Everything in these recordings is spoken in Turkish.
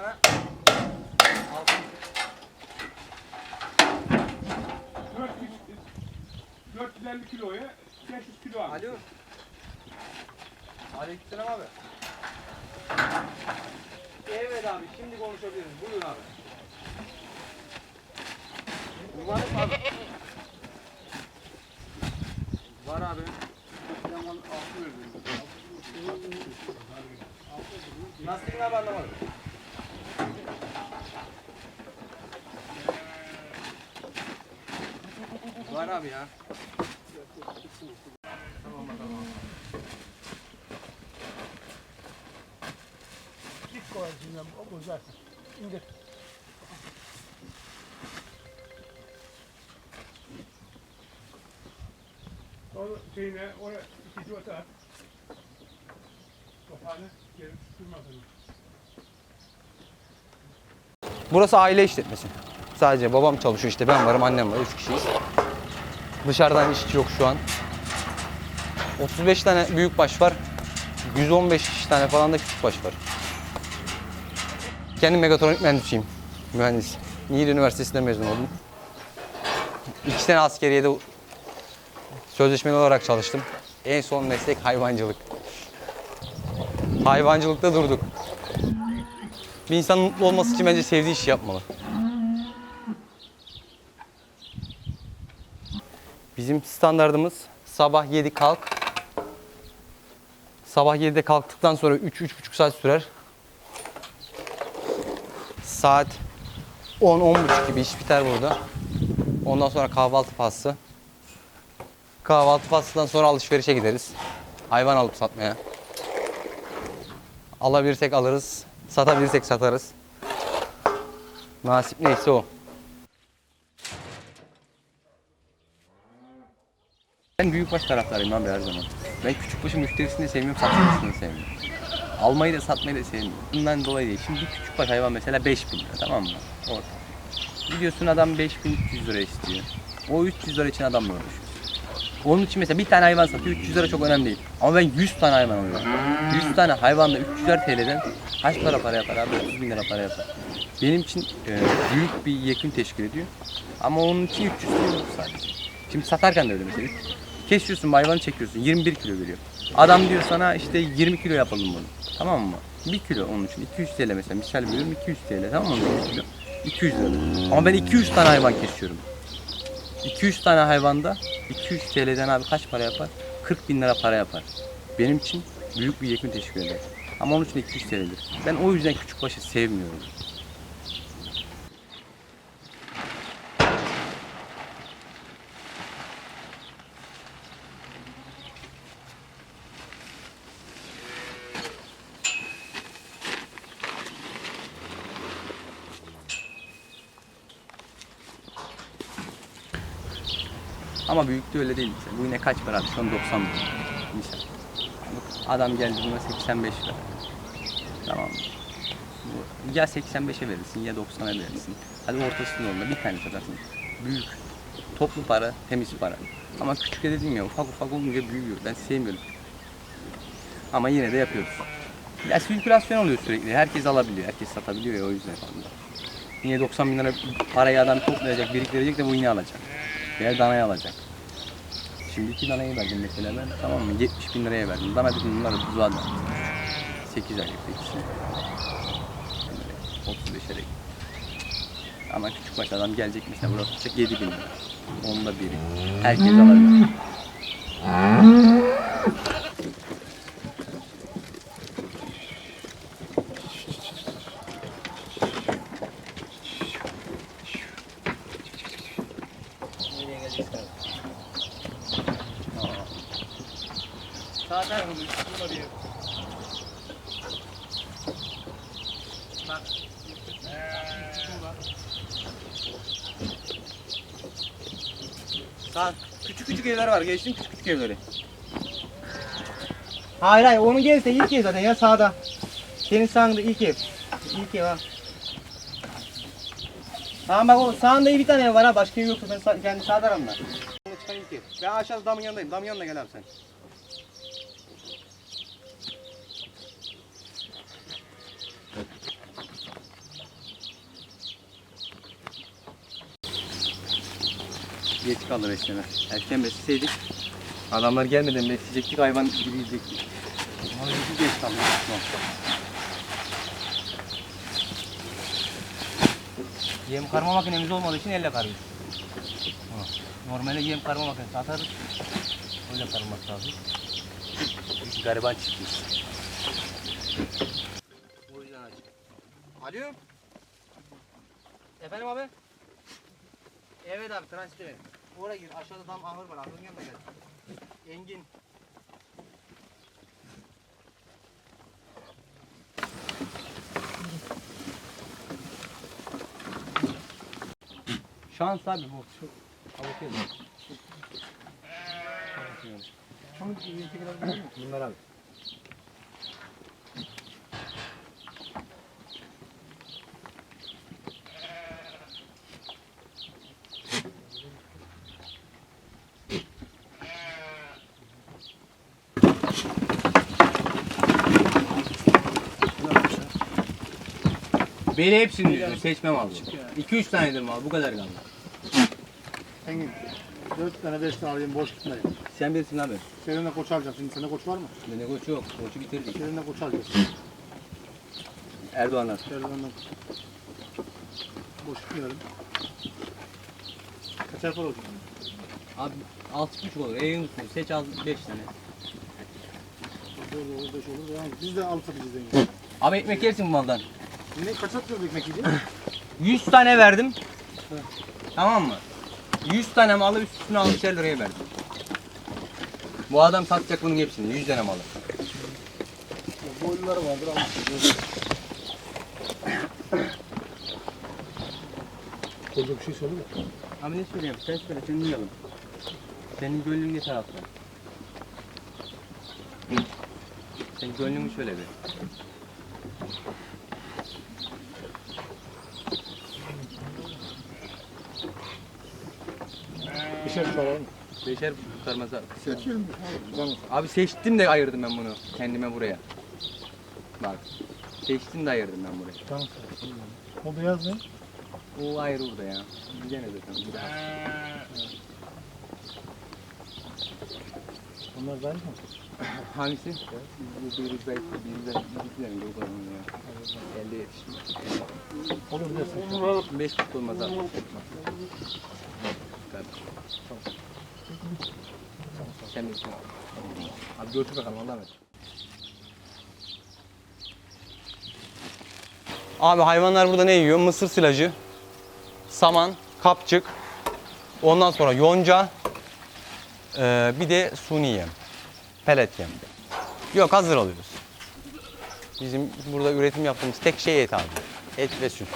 Mantuan daha iyi edersin. Mantuan'dan ha. Altın. 450 kiloya 500 kilo abi. Alo. Aleykümselam abi. Evet abi şimdi konuşabiliriz. Buyurun abi. Mı abi? Var abi. Nasıl abi anlamadım. Abi ya. Git koyacağım o güzel. İndir. Onu şeyine oraya iki civata at. Kapağını geri tutturmasın. Burası aile işletmesi. Sadece babam çalışıyor işte ben varım annem var üç kişiyiz. Dışarıdan işçi yok şu an. 35 tane büyük baş var. 115 tane falan da küçük baş var. Kendim megatronik mühendisiyim. Mühendis. Niğde Üniversitesi'nde mezun oldum. İki sene askeriyede sözleşmeli olarak çalıştım. En son meslek hayvancılık. Hayvancılıkta durduk. Bir insan mutlu olması için bence sevdiği işi yapmalı. Bizim standardımız sabah 7 kalk. Sabah 7'de kalktıktan sonra 3-3,5 saat sürer. Saat 10-10.30 gibi iş biter burada. Ondan sonra kahvaltı faslı. Kahvaltı faslından sonra alışverişe gideriz. Hayvan alıp satmaya. Alabilirsek alırız. Satabilirsek satarız. Nasip neyse o. Ben büyükbaş taraftarıyım abi her zaman. Ben küçükbaşı müşterisini sevmiyorum, satıcısını da sevmiyorum. Almayı da satmayı da sevmiyorum. Bundan dolayı değil. Şimdi bir küçükbaş hayvan mesela 5000 lira tamam mı? Orta. Gidiyorsun adam 5300 lira istiyor. O 300 lira için adamla uğraşıyor. Onun için mesela bir tane hayvan satıyor 300 lira çok önemli değil. Ama ben 100 tane hayvan alıyorum. 100 tane hayvanla 300'er TL'den kaç para para yapar abi? 30 bin lira para yapar. Benim için e, büyük bir yekün teşkil ediyor. Ama onun için 300 lira sadece. Şimdi satarken de öyle mesela. Kesiyorsun hayvanı çekiyorsun 21 kilo veriyor. Adam diyor sana işte 20 kilo yapalım bunu. Tamam mı? 1 kilo onun için 200 TL mesela misal veriyorum 200 TL tamam mı? 1 kilo. 200 lira. Ama ben 200 tane hayvan kesiyorum. 200 tane hayvanda 200 TL'den abi kaç para yapar? 40 bin lira para yapar. Benim için büyük bir yekün teşkil eder. Ama onun için 200 TL'dir. Ben o yüzden küçük başı sevmiyorum. Ama büyüklüğü öyle değil mesela. Bu yine kaç para an 90 bin. Misal. Adam geldi buna 85 lira. Tamam mı? Bu- Ya 85'e verirsin ya 90'a verirsin. Hadi ortasının yolunda bir tane satarsın. Büyük. Toplu para, temiz para. Ama küçük de dedim ya ufak ufak olunca büyüyor. Ben sevmiyorum. Ama yine de yapıyoruz. Ya sirkülasyon oluyor sürekli. Herkes alabiliyor. Herkes satabiliyor ya o yüzden falan. Yine 90 bin lira parayı adam toplayacak, biriktirecek de bu yine alacak. Veya danayı alacak. Şimdi iki danayı verdim mesela ben. Tamam mı? 70 bin liraya verdim. Dana dedim bunları buzağa da. 8 aylık ikisini. 35 aylık. Ama küçük baş adam gelecek mesela burası tutacak 7 bin lira. Onda biri. Herkes alabilir. Nereye geleceksin? Zaten bunları yiyor. Bak. Sağ. Küçük küçük evler var. Geçtim küçük evleri. Hayır hayır onu gezse ilk ev zaten ya sağda. Senin sağında ilk ev. İlk ev ha. Tamam bak o sağında iyi bir tane ev var ha başka ev yoksa ben sağ, kendi sağ tarafımda. Ben aşağıda damın yanındayım. Damın yanına gel abi sen. Geç kaldı besleme. Erken besleseydik adamlar gelmeden besleyecektik hayvan gibi yiyecektik. Ama geç kaldık. Yem karma makinemiz olmadığı için elle karıyoruz. Normalde yem karma makinesi atarız. Öyle karmak lazım. Biz gariban aç. Alo. Efendim abi? Evet abi transit evet. Oraya gir. Aşağıda tam ahır var. Ahırın yanına gel. Engin. Şans abi bu. Şu avukayım. Bunlar abi. Beni hepsini diyor. Seçmem abi. 2-3 tanedir mal. Bu kadar kaldı. Engin. Dört tane beş tane alayım boş tutmayayım. Sen bilirsin abi. Seninle koç alacaksın. Seninle koç var mı? Bende koç yok. Koçu bitirdik. Seninle koç alacaksın. Erdoğanlar. Erdoğan'dan boş tutmayalım. Kaçar para olacak? Abi 6,5 olur. Eğin tutun. Seç al 5 tane. Dört olur, beş olur. Biz de alıp satacağız Engin. Abi ekmek yersin bu maldan. Ne kaç atıyoruz ekmek yiyeceğiz? 100 tane verdim. Tamam mı? 100 tane malı üstüne 60 liraya verdim. Bu adam satacak bunun hepsini. 100 tane malı. Boyluları vardır ama. Koca bir şey söyle mi? Abi ne söyleyeyim? Sen söyle. Sen duyalım. Senin gönlün ne tarafta? Senin gönlünü söyle bir. Bir şey soralım. Beşer abi. Seçiyorum. Abi seçtim de ayırdım ben bunu kendime buraya. Bak. Seçtim de ayırdım ben buraya. Tamam. O beyaz ne? O ayrı burada ya. Tane zaten. Bir daha. Da aynı mı? Hangisi? Bu biri zayıf, biri de biri de mi? O kadar ya. Elde yetişmiyor. Olur dersin. Beş buçuk olmaz abi. Bilirsin abi. Götür bakalım Allah'a emanet. Abi hayvanlar burada ne yiyor? Mısır silajı, saman, kapçık, ondan sonra yonca, eee, bir de suni yem, pelet yem. Yok hazır alıyoruz. Bizim burada üretim yaptığımız tek şey et abi. Et ve süt.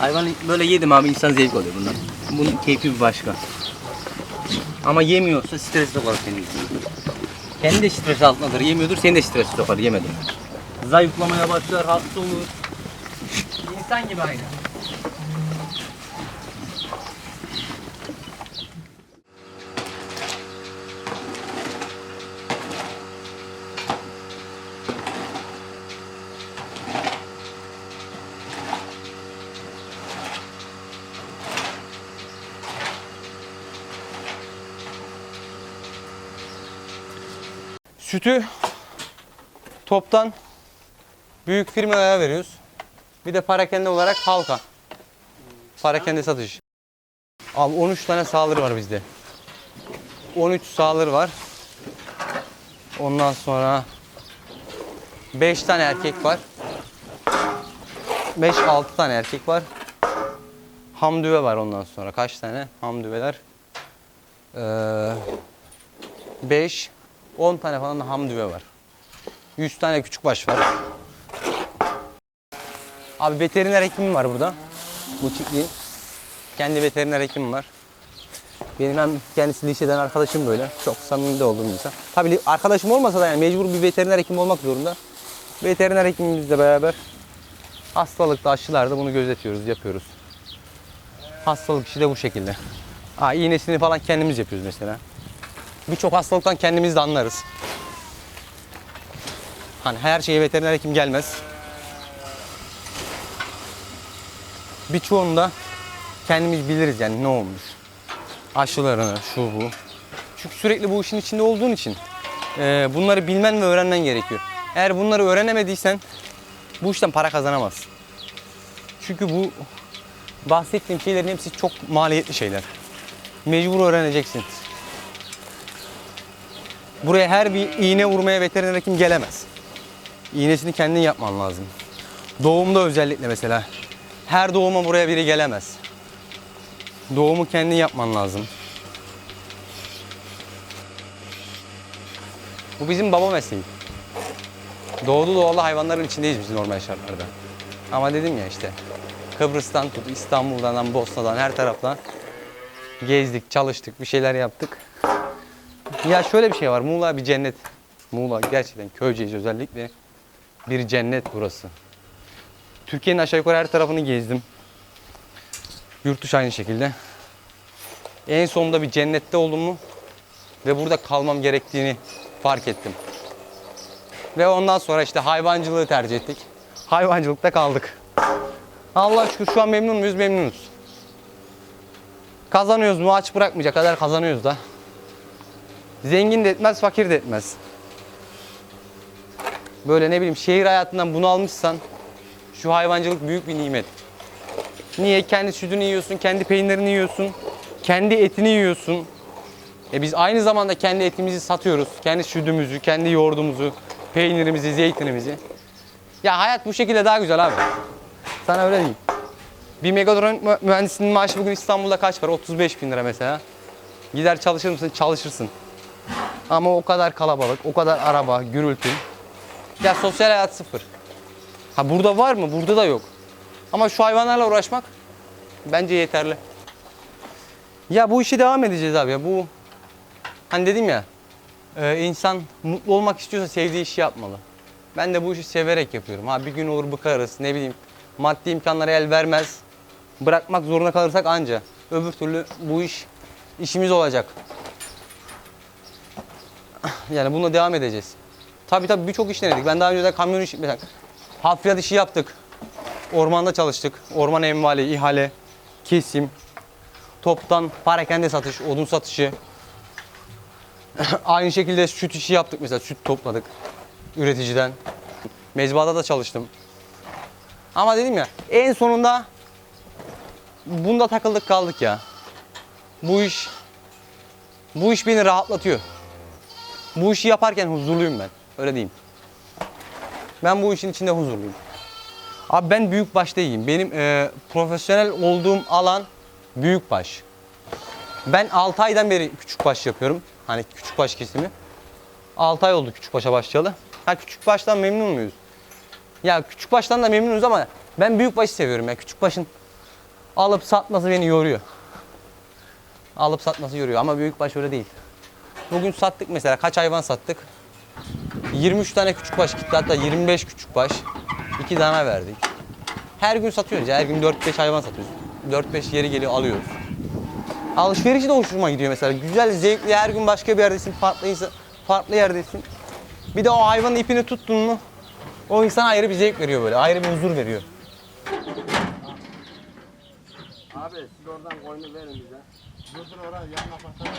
Hayvan böyle yedim abi insan zevk alıyor bundan. Bunun keyfi bir başka. Ama yemiyorsa stres sokar kendini. Kendi de stres altındadır. Yemiyordur seni de stres sokar yemedin. Zayıflamaya başlar, hasta olur. İnsan gibi aynı. Sütü toptan büyük firmalara veriyoruz. Bir de parakende olarak halka. Parakende satış. Abi 13 tane sağır var bizde. 13 sağır var. Ondan sonra 5 tane erkek var. 5-6 tane erkek var. Hamdüve var ondan sonra. Kaç tane hamdüveler? Ee, 5 10 tane falan da hamdüve var. 100 tane küçük baş var. Abi veteriner hekimim var burada. Bu çiftliğin. Kendi veteriner hekimim var. Benim hem kendisi liseden arkadaşım böyle. Çok samimi de olduğum insan. Tabii arkadaşım olmasa da yani mecbur bir veteriner hekim olmak zorunda. Veteriner hekimimizle beraber Hastalıkta aşılarda bunu gözetiyoruz, yapıyoruz. Hastalık işi de bu şekilde. Ha, iğnesini falan kendimiz yapıyoruz mesela. Birçok hastalıktan kendimiz de anlarız. Hani her şeye veteriner hekim gelmez. Birçoğunu da kendimiz biliriz yani ne olmuş. Aşılarını, şu bu. Çünkü sürekli bu işin içinde olduğun için e, bunları bilmen ve öğrenmen gerekiyor. Eğer bunları öğrenemediysen bu işten para kazanamazsın. Çünkü bu bahsettiğim şeylerin hepsi çok maliyetli şeyler. Mecbur öğreneceksin. Buraya her bir iğne vurmaya veteriner hekim gelemez. İğnesini kendin yapman lazım. Doğumda özellikle mesela. Her doğuma buraya biri gelemez. Doğumu kendin yapman lazım. Bu bizim baba mesleği. Doğdu doğalı hayvanların içindeyiz biz normal şartlarda. Ama dedim ya işte Kıbrıs'tan tut, İstanbul'dan, Bosna'dan her taraftan gezdik, çalıştık, bir şeyler yaptık. Ya şöyle bir şey var. Muğla bir cennet. Muğla gerçekten Köyceğiz özellikle bir cennet burası. Türkiye'nin aşağı yukarı her tarafını gezdim. Yurt dışı aynı şekilde. En sonunda bir cennette olduğumu ve burada kalmam gerektiğini fark ettim. Ve ondan sonra işte hayvancılığı tercih ettik. Hayvancılıkta kaldık. Allah şükür şu an memnun muyuz? Memnunuz. Kazanıyoruz mu? Aç bırakmayacak kadar kazanıyoruz da. Zengin de etmez, fakir de etmez. Böyle ne bileyim şehir hayatından bunu almışsan şu hayvancılık büyük bir nimet. Niye? Kendi sütünü yiyorsun, kendi peynirini yiyorsun, kendi etini yiyorsun. E biz aynı zamanda kendi etimizi satıyoruz. Kendi sütümüzü, kendi yoğurdumuzu, peynirimizi, zeytinimizi. Ya hayat bu şekilde daha güzel abi. Sana öyle diyeyim. Bir megatronik mü- mühendisinin maaşı bugün İstanbul'da kaç para? 35 bin lira mesela. Gider çalışır mısın? Çalışırsın. Ama o kadar kalabalık, o kadar araba, gürültü. Ya sosyal hayat sıfır. Ha burada var mı? Burada da yok. Ama şu hayvanlarla uğraşmak bence yeterli. Ya bu işe devam edeceğiz abi ya. Bu hani dedim ya e, insan mutlu olmak istiyorsa sevdiği işi yapmalı. Ben de bu işi severek yapıyorum. Ha bir gün olur bıkarız ne bileyim maddi imkanlara el vermez. Bırakmak zorunda kalırsak anca. Öbür türlü bu iş işimiz olacak. Yani bununla devam edeceğiz. Tabii tabii birçok iş denedik. Ben daha önce de kamyon işi, mesela hafriyat işi yaptık. Ormanda çalıştık. Orman envali, ihale, kesim, toptan parakende satış, odun satışı. Aynı şekilde süt işi yaptık mesela. Süt topladık üreticiden. Mezbada da çalıştım. Ama dedim ya en sonunda bunda takıldık kaldık ya. Bu iş bu iş beni rahatlatıyor. Bu işi yaparken huzurluyum ben. Öyle diyeyim. Ben bu işin içinde huzurluyum. Abi ben büyük başta iyiyim. Benim e, profesyonel olduğum alan büyük baş. Ben 6 aydan beri küçük baş yapıyorum. Hani küçük baş kesimi. 6 ay oldu küçük başa başlayalı. Ha küçük baştan memnun muyuz? Ya küçük baştan da memnunuz ama ben büyük başı seviyorum ya. Küçük başın alıp satması beni yoruyor. Alıp satması yoruyor ama büyük baş öyle değil. Bugün sattık mesela kaç hayvan sattık? 23 tane küçük baş gitti hatta 25 küçük baş. 2 dana verdik. Her gün satıyoruz ya her gün 4-5 hayvan satıyoruz. 4-5 yeri geliyor alıyoruz. Alışverişi de hoşuma gidiyor mesela. Güzel, zevkli her gün başka bir yerdesin, farklı, insan- farklı yerdesin. Bir de o hayvanın ipini tuttun mu o insana ayrı bir zevk veriyor böyle, ayrı bir huzur veriyor. Abi siz oradan koyunu verin bize. Dur dur oraya yanına bakalım.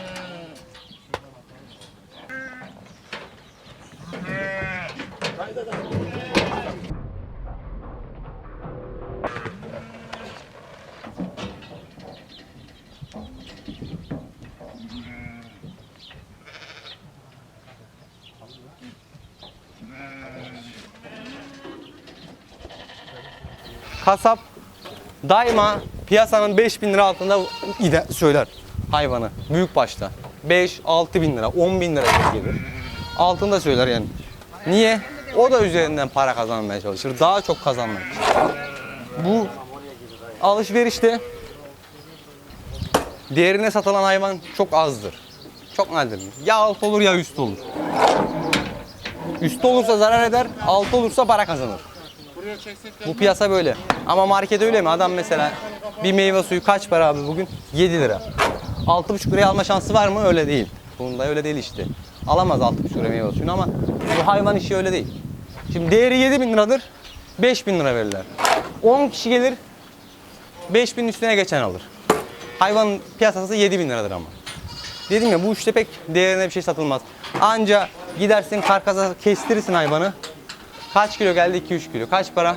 Kasap daima piyasanın 5000 lira altında ide söyler hayvanı büyük başta. 5-6 bin lira, 10 bin lira gelir. Altında söyler yani. Niye? O da üzerinden para kazanmaya çalışır. Daha çok kazanmak. Bu alışverişte değerine satılan hayvan çok azdır. Çok nadirdir. Ya alt olur ya üst olur. Üst olursa zarar eder, alt olursa para kazanır. Bu piyasa böyle. Ama market öyle mi? Adam mesela bir meyve suyu kaç para abi bugün? 7 lira. 6,5 liraya alma şansı var mı? Öyle değil. Bunda öyle değil işte. Alamaz 6,5 liraya meyve suyunu ama bu hayvan işi öyle değil. Şimdi değeri 7 bin liradır. 5 bin lira verirler. 10 kişi gelir 5 bin üstüne geçen alır. Hayvan piyasası 7 bin liradır ama. Dedim ya bu işte pek değerine bir şey satılmaz. Anca gidersin karkasa kestirirsin hayvanı. Kaç kilo geldi? 2-3 kilo. Kaç para?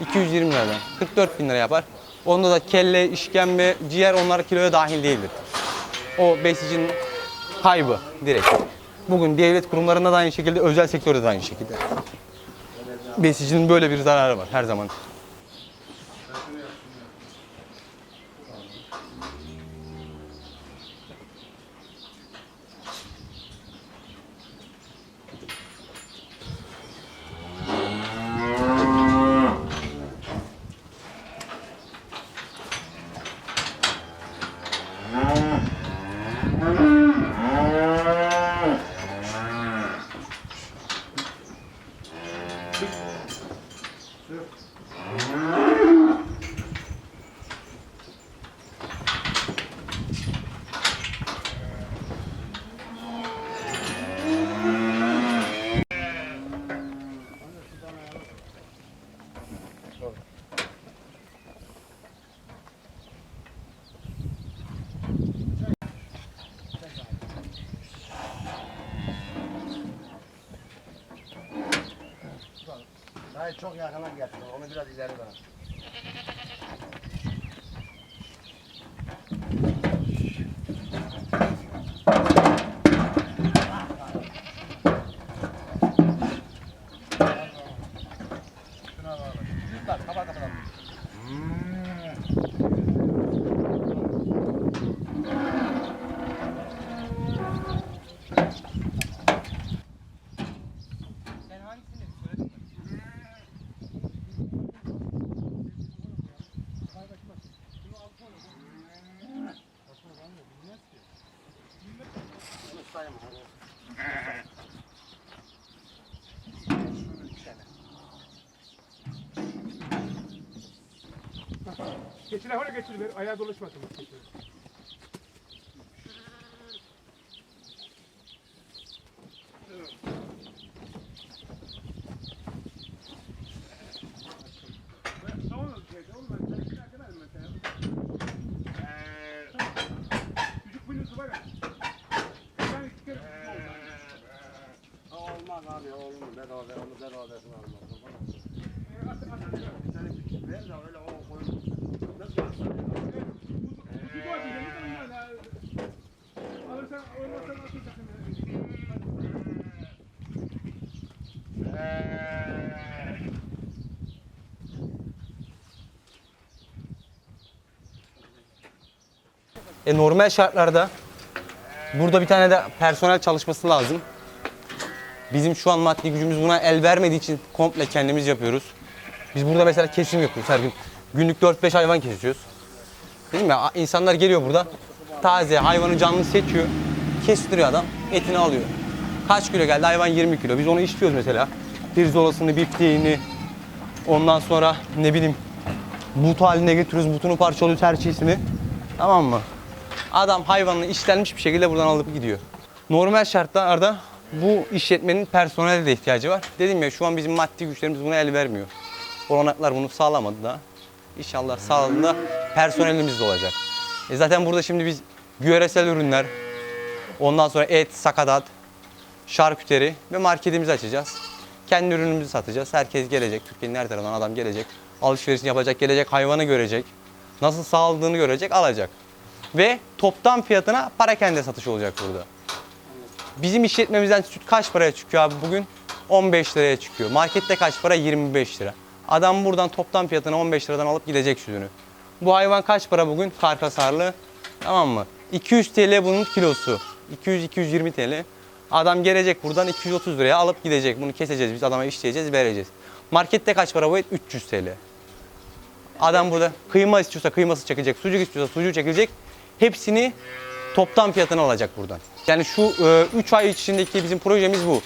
220 liradan. 44 bin lira yapar. Onda da kelle, işkembe, ciğer onlar kiloya dahil değildir. O besicinin kaybı direkt. Bugün devlet kurumlarında da aynı şekilde, özel sektörde de aynı şekilde. Besicinin böyle bir zararı var her zaman. Hayır çok yakına gelsin. Onu biraz ileri bırak. Geçir oraya geçir ver. Ayağa dolaşmasın. İki kere Olmaz abi olmaz. Bedava ver onu bedava versin almaz. Sen küçük ver de öyle E normal şartlarda burada bir tane de personel çalışması lazım. Bizim şu an maddi gücümüz buna el vermediği için komple kendimiz yapıyoruz. Biz burada mesela kesim yapıyoruz her gün. Günlük 4-5 hayvan kesiyoruz. Değil mi? İnsanlar geliyor burada. Taze hayvanı canlı seçiyor. Kestiriyor adam. Etini alıyor. Kaç kilo geldi? Hayvan 20 kilo. Biz onu işliyoruz mesela. Pirzolasını, bifteğini, ondan sonra ne bileyim but haline getiriyoruz. Butunu parçalıyoruz her şeysini. Tamam mı? Adam hayvanını işlenmiş bir şekilde buradan alıp gidiyor. Normal şartlarda bu işletmenin personele de ihtiyacı var. Dedim ya şu an bizim maddi güçlerimiz buna el vermiyor. Olanaklar bunu sağlamadı da. İnşallah sağladığında personelimiz de olacak. E zaten burada şimdi biz yöresel ürünler, ondan sonra et, sakatat, şarküteri ve marketimizi açacağız. Kendi ürünümüzü satacağız. Herkes gelecek. Türkiye'nin her tarafından adam gelecek. Alışverişini yapacak, gelecek hayvanı görecek. Nasıl sağladığını görecek, alacak. Ve toptan fiyatına parakende satış olacak burada. Bizim işletmemizden süt kaç paraya çıkıyor abi bugün? 15 liraya çıkıyor. Markette kaç para? 25 lira. Adam buradan toptan fiyatına 15 liradan alıp gidecek sütünü. Bu hayvan kaç para bugün? Karkasarlı. Tamam mı? 200 TL bunun kilosu. 200-220 TL. Adam gelecek buradan 230 liraya alıp gidecek. Bunu keseceğiz biz adama işleyeceğiz vereceğiz. Markette kaç para bu et? 300 TL. Adam burada kıyma istiyorsa kıyması çekecek, sucuk istiyorsa sucuğu çekilecek. Hepsini toptan fiyatına alacak buradan. Yani şu 3 ay içindeki bizim projemiz bu.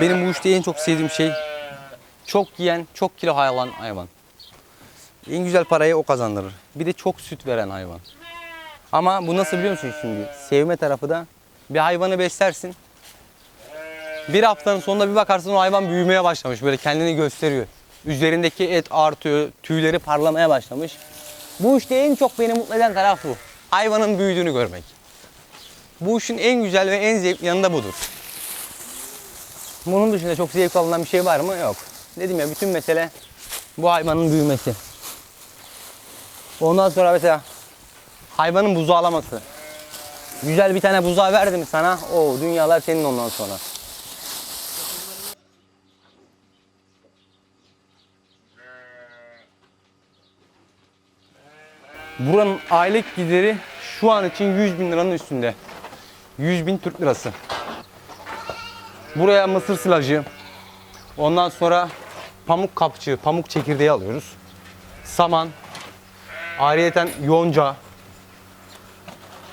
Benim bu işte en çok sevdiğim şey çok yiyen, çok kilo hayvan hayvan. En güzel parayı o kazandırır. Bir de çok süt veren hayvan. Ama bu nasıl biliyor musun şimdi? Sevme tarafı da bir hayvanı beslersin. Bir haftanın sonunda bir bakarsın o hayvan büyümeye başlamış. Böyle kendini gösteriyor. Üzerindeki et artıyor, tüyleri parlamaya başlamış. Bu işte en çok beni mutlu eden taraf bu. Hayvanın büyüdüğünü görmek. Bu işin en güzel ve en zevkli yanı da budur. Bunun dışında çok zevk alınan bir şey var mı? Yok. Dedim ya bütün mesele bu hayvanın büyümesi. Ondan sonra mesela hayvanın buzağlaması. Güzel bir tane buzağı verdim sana. O dünyalar senin ondan sonra. Buranın aylık gideri şu an için 100 bin liranın üstünde. 100 bin Türk lirası. Buraya mısır silajı, ondan sonra pamuk kapçığı, pamuk çekirdeği alıyoruz. Saman, ayrıyeten yonca,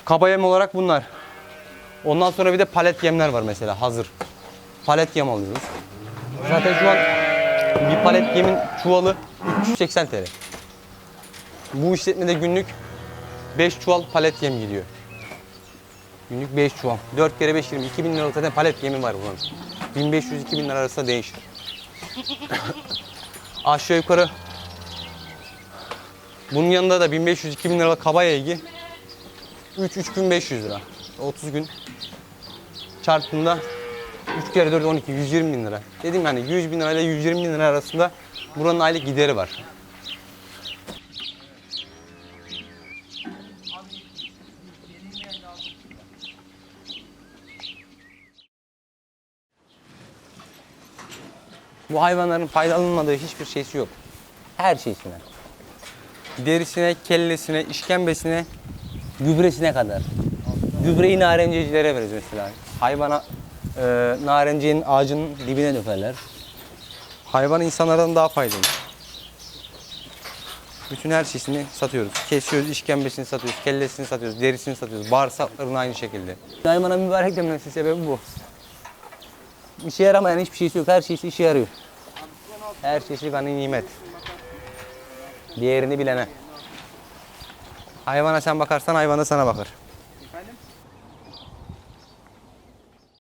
kaba yem olarak bunlar. Ondan sonra bir de palet yemler var mesela hazır. Palet yem alıyoruz. Zaten şu an bir palet yemin çuvalı 380 TL. Bu işletmede günlük 5 çuval palet yem gidiyor. Günlük 5 çuval. 4 kere 5 20. 2000 lira zaten palet yemi var bunun. 1500-2000 lira arasında değişir. Aşağı yukarı bunun yanında da 1500-2000 lira kaba yegi 3-3500 lira. 30 gün çarptığında 3 kere 4 12 120 bin lira. Dedim yani 100 bin lira ile 120 bin lira arasında buranın aylık gideri var. Bu hayvanların faydalanmadığı hiçbir şeysi yok. Her şeysine. Derisine, kellesine, işkembesine, gübresine kadar. Gübreyi narenciyecilere veririz mesela. Hayvana e, narenciyenin ağacının dibine dökerler. Hayvan insanlardan daha faydalı. Bütün her şeysini satıyoruz. Kesiyoruz, işkembesini satıyoruz, kellesini satıyoruz, derisini satıyoruz. Bağırsaklarını aynı şekilde. Hayvana mübarek dememesinin sebebi bu. İşe yaramayan hiçbir şeysi yok. Her şeysi işe yarıyor. Her şeysi gani nimet. Diğerini bilene. Hayvana sen bakarsan hayvan da sana bakar.